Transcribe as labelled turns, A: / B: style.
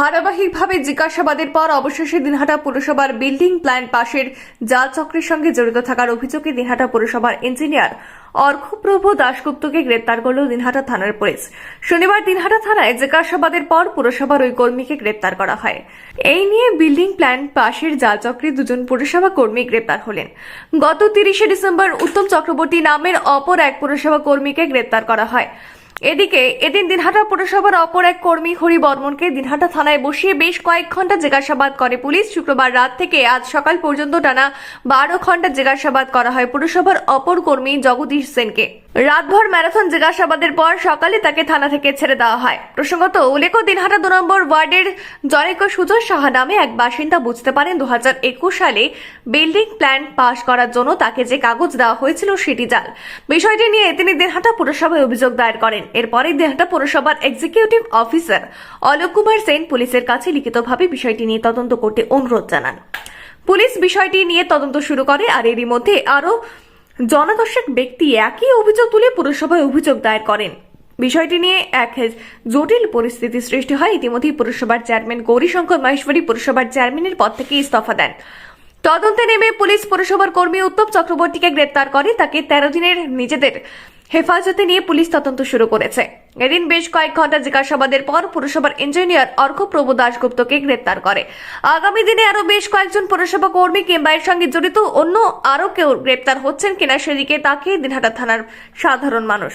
A: ধারাবাহিকভাবে জিজ্ঞাসাবাদের পর অবশেষে দিনহাটা পুরসভার বিল্ডিং প্ল্যান পাশের জাল চক্রের সঙ্গে জড়িত থাকার অভিযোগে দিনহাটা পুরসভার ইঞ্জিনিয়ার অর্ঘপ্রভ দাশগুপ্তকে গ্রেপ্তার করল দিনহাটা থানার পুলিশ। শনিবার দিনহাটা থানায় জিজ্ঞাসাবাদের পর পুরসভার ওই কর্মীকে গ্রেপ্তার করা হয়। এই নিয়ে বিল্ডিং প্ল্যান পাশের জাল চক্রে দুজন পুরসভা কর্মী গ্রেপ্তার হলেন। গত তিরিশে ডিসেম্বর উত্তম চক্রবর্তী নামের অপর এক পুরসভা কর্মীকে গ্রেপ্তার করা হয়। এদিকে, এদিন দিনহাটা পুরসভার অপর এক কর্মী হরি বর্মনকে দিনহাটা থানায় বসিয়ে বেশ কয়েক ঘণ্টা জিজ্ঞাসাবাদ করে পুলিশ। শুক্রবার রাত থেকে আজ সকাল পর্যন্ত টানা বারো ঘণ্টা জিজ্ঞাসাবাদ করা হয় পুরসভার অপর কর্মী জগদীশ সেনকে। রাতভর ম্যারাথন জিজ্ঞাসাবাদের পর সকালে তাকে থানা থেকে ছেড়ে দেওয়া হয়। প্রসঙ্গত উল্লেখ দিনহাটা দু নম্বর ওয়ার্ডের জনৈক সুজয় সাহা নামে এক বাসিন্দা বুঝতে পারেন দু হাজার একুশ সালে বিল্ডিং প্ল্যান পাশ করার জন্য তাকে যে কাগজ দেওয়া হয়েছিল সেটি জাল। বিষয়টি নিয়ে তিনি দিনহাটা পুরসভায় অভিযোগ দায়ের করেন। এরপরে দিনহাটা পুরসভার এক্সিকিউটিভ অফিসার অলোক কুমার সেন পুলিশের কাছে লিখিতভাবে বিষয়টি নিয়ে তদন্ত করতে অনুরোধ জানান। পুলিশ বিষয়টি নিয়ে তদন্ত শুরু করে আর এরই মধ্যে আরও জনদর্শক ব্যক্তি একই অভিযোগ তুলে পুরসভায় অভিযোগ দায়ের করেন। বিষয়টি নিয়ে এক জটিল পরিস্থিতি সৃষ্টি হয়। ইতিমধ্যেই পুরসভার চেয়ারম্যান গৌরীশঙ্কর মহেশ্বরী পুরসভার চেয়ারম্যানের পদ থেকে ইস্তফা দেন। তদন্তে নেমে পুলিশ পুরসভার কর্মী উত্তম চক্রবর্তীকে গ্রেপ্তার করে তাকে তেরো দিনের নিজেদের হেফাজতে নিয়ে পুলিশ তদন্ত শুরু করেছে। এদিন বেশ কয়েক ঘণ্টা জিজ্ঞাসাবাদের পর পুরসভার ইঞ্জিনিয়ার অর্ঘপ্রভ দাশগুপ্তকে গ্রেপ্তার করে। আগামী দিনে আরও বেশ কয়েকজন পুরসভা কর্মী কিংবা এর সঙ্গে জড়িত অন্য আরও কেউ গ্রেপ্তার হচ্ছেন কিনা সেদিকে তাকিয়ে দিনহাটা থানার সাধারণ মানুষ।